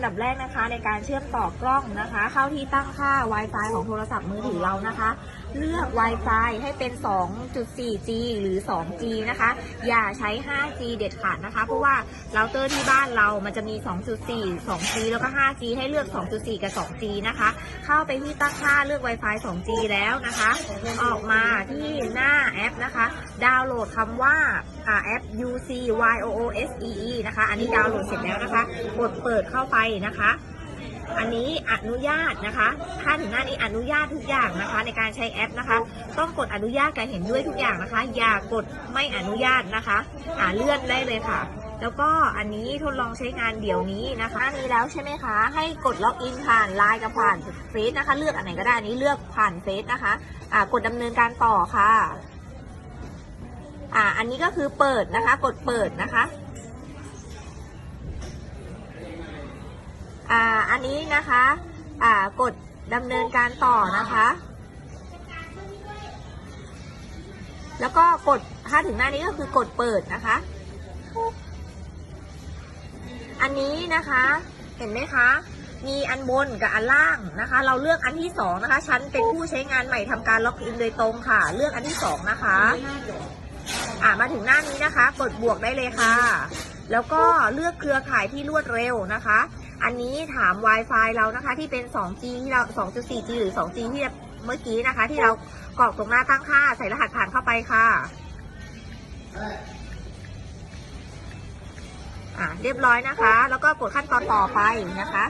อันดับแรกนะคะในการเชื่อมต่อกล้องนะคะ เข้าที่ตั้งค่า Wi-Fi ของโทรศัพท์มือถือเรานะคะ เลือก Wi-Fi ให้เป็น 2.4G หรือ 2G นะคะ อย่าใช้ 5G เด็ดขาดนะคะ เพราะว่าเราเตอร์ที่บ้านเรามันจะมี 2.4 2G แล้วก็ 5G ให้เลือก 2.4 กับ 2G นะคะ เข้าไปที่ตั้งค่าเลือก Wi-Fi 2G แล้วนะคะ ออกมาที่หน้าแอปนะคะ ดาวน์โหลดคำว่าอ่าแอป UC Y O O S E E นะคะ อันนี้ดาวน์โหลดเสร็จแล้วนะคะ กดเปิดเข้าไปนะคะ อันนี้อนุญาตนะคะถ้าถึงหน้านี้อนุญาตทุกอย่างนะคะ ในการใช้แอปนะคะ ต้องกดอนุญาตการเห็นด้วยทุกอย่างนะคะ อย่ากดไม่อนุญาตนะคะอ่าเลื่อนได้เลยค่ะ แล้วก็อันนี้ทดลองใช้งานเดี๋ยวนี้นะคะนี้แล้วใช่ไหมคะ ให้กดล็อกอินผ่านไลน์กับผ่านเฟซนะคะ เลือกอันไหนก็ได้อันนี้เลือกผ่านเฟซนะคะอ่ากดดำเนินการต่อค่ะ อ่า อันนี้ก็คือเปิดนะคะ กดเปิดนะคะ อ่า อันนี้นะคะ อ่า กดดำเนินการต่อนะคะ แล้วก็กดถ้าถึงหน้านี้ก็คือกดเปิดนะคะ อันนี้นะคะ เห็นไหมคะ มีอันบนกับอันล่างนะคะ เราเลือกอันที่สองนะคะฉันเป็นผู้ใช้งานใหม่ทำการล็อกอินโดยตรงค่ะ เลือกอันที่สองนะคะ อ่ามาถึงหน้านี้นะคะ กดบวกได้เลยค่ะ แล้วก็เลือกเครือข่ายที่รวดเร็วนะคะ อันนี้ถาม Wi-Fi เรานะคะที่เป็น 2G ที่เรา 2.4G หรือ 2G ที่เมื่อกี้นะคะ ที่เรากรอกตรงหน้าตั้งค่า ใส่รหัสผ่านเข้าไปค่ะอ่าเรียบร้อยนะคะ แล้วก็กดขั้นตอนต่อไปนะคะ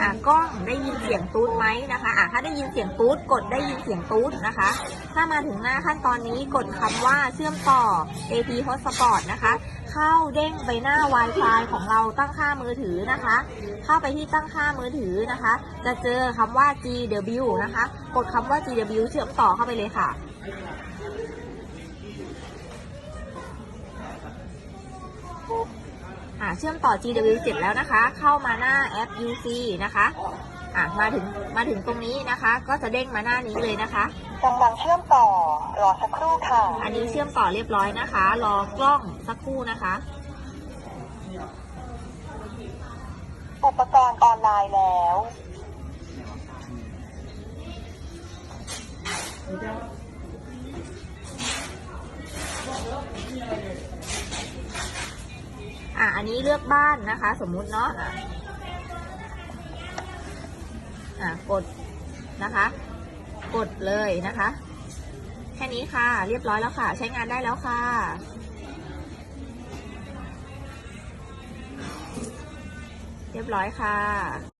อ่ากล้องได้ยินเสียงตูดไหมนะคะอ่าถ้าได้ยินเสียงตูดกดได้ยินเสียงตูดนะคะ ถ้ามาถึงหน้าขั้นตอนนี้กดคำว่าเชื่อมต่อ AP Hotspot นะคะ เข้าเด้งไปหน้า Wi-Fi ของเราตั้งค่ามือถือนะคะ เข้าไปที่ตั้งค่ามือถือนะคะ จะเจอคำว่า GW นะคะ กดคำว่า GW เชื่อมต่อเข้าไปเลยค่ะ อ่า เชื่อมต่อ GW เสร็จแล้วนะคะ เข้ามาหน้าแอป UC นะคะอ่ามาถึงมาถึงตรงนี้นะคะ ก็จะเด้งมาหน้านี้เลยนะคะกำลังเชื่อมต่อรอสักครู่ค่ะ อันนี้เชื่อมต่อเรียบร้อยนะคะ รอกล้องสักครู่นะคะ อุปกรณ์ออนไลน์แล้ว อะอันนี้เลือกบ้านนะคะ สมมุติเนาะอะอะกดนะคะ กดเลยนะคะ แค่นี้ค่ะเรียบร้อยแล้วค่ะ ใช้งานได้แล้วค่ะเรียบร้อยค่ะ